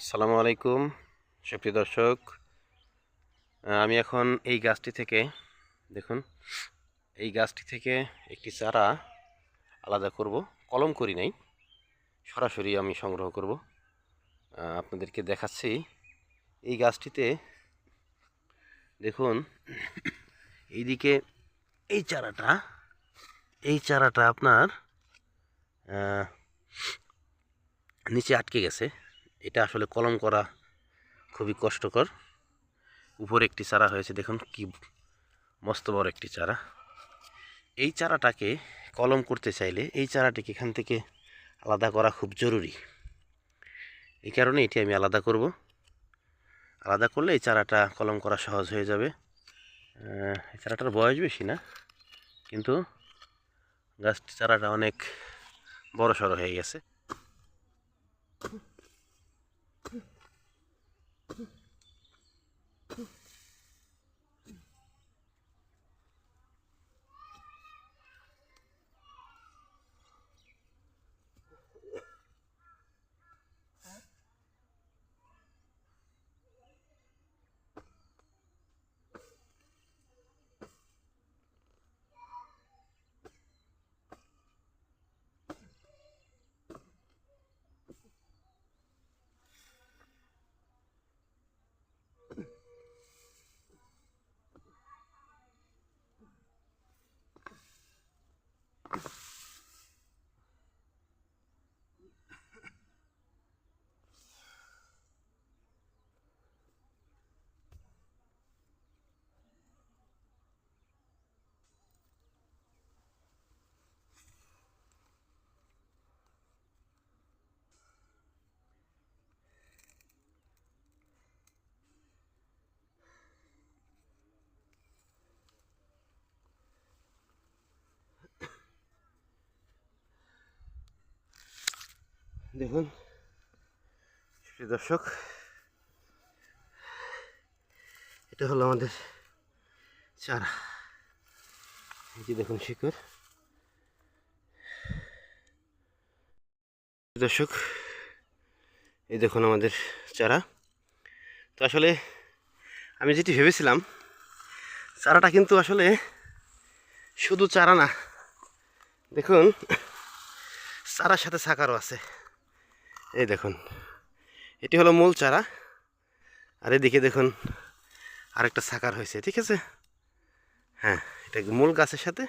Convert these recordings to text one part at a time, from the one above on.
আসসালামু আলাইকুম, সুপ্রিয় দর্শক। আমি এখন এই গাছটি থেকে, দেখুন, এই গাছটি থেকে একটি চারা আলাদা করব। কলম করি নাই, সরাসরি আমি সংগ্রহ করব। আপনাদেরকে দেখাচ্ছি, এই গাছটিতে, দেখুন, এইদিকে এই চারাটা এই চারাটা আপনার নিচে আটকে গেছে। এটা আসলে কলম করা খুবই কষ্টকর। উপরে একটি চারা হয়েছে, দেখুন কি মস্ত বড় একটি চারা। এই চারাটাকে কলম করতে চাইলে এই চারাটিকে এখান থেকে আলাদা করা খুব জরুরি। এই কারণে এটি আমি আলাদা করব। আলাদা করলে এই চারাটা কলম করা সহজ হয়ে যাবে। এই চারাটার বয়স বেশি না, কিন্তু গাছ চারাটা অনেক বড় সড়ো হয়ে গেছে। দেখুন। দর্শক, এটা হলো আমাদের চারা। এই যে দেখুন শিকড়। দর্শক, এই দেখুন আমাদের চারা। তো আসলে আমি যেটি ভেবেছিলাম, চারাটা কিন্তু আসলে শুধু চারা না। দেখুন, চারার সাথে সাকারও আছে। এই দেখুন, এটি হলো মূল চারা। আর এদিকে দেখুন, আরেকটা সাকার হয়েছে, ঠিক আছে? হ্যাঁ এটা মূল গাছের সাথে,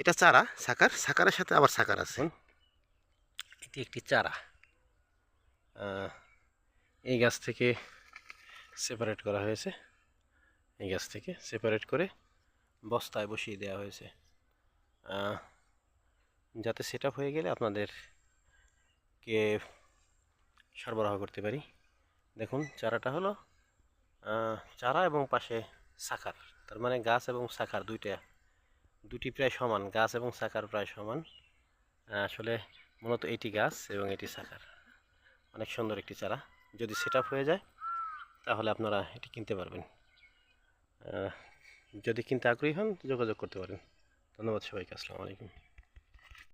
এটা চারা, সাকার, সাকারের সাথে আবার সাকার আছে। এটি একটি চারা। এই গাছ থেকে সেপারেট করা হয়েছে। এই গাছ থেকে সেপারেট করে বস্তায় বসিয়ে দেওয়া হয়েছে। যাতে সেট হয়ে গেলে আপনাদের কে সরবরাহ করতে পারি। দেখুন, চারাটা হলো চারা এবং পাশে শাখার তার মানে গাছ এবং শাখার দুইটা, দুটি প্রায় সমান, গাছ এবং শাখার প্রায় সমান। আসলে মূলত এটি গাছ এবং এটি শাখার অনেক সুন্দর একটি চারা। যদি সেট হয়ে যায়, তাহলে আপনারা এটি কিনতে পারবেন। যদি কিনতে আগ্রহী হন, যোগাযোগ করতে পারেন। ধন্যবাদ সবাইকে, আসসালামু আলাইকুম।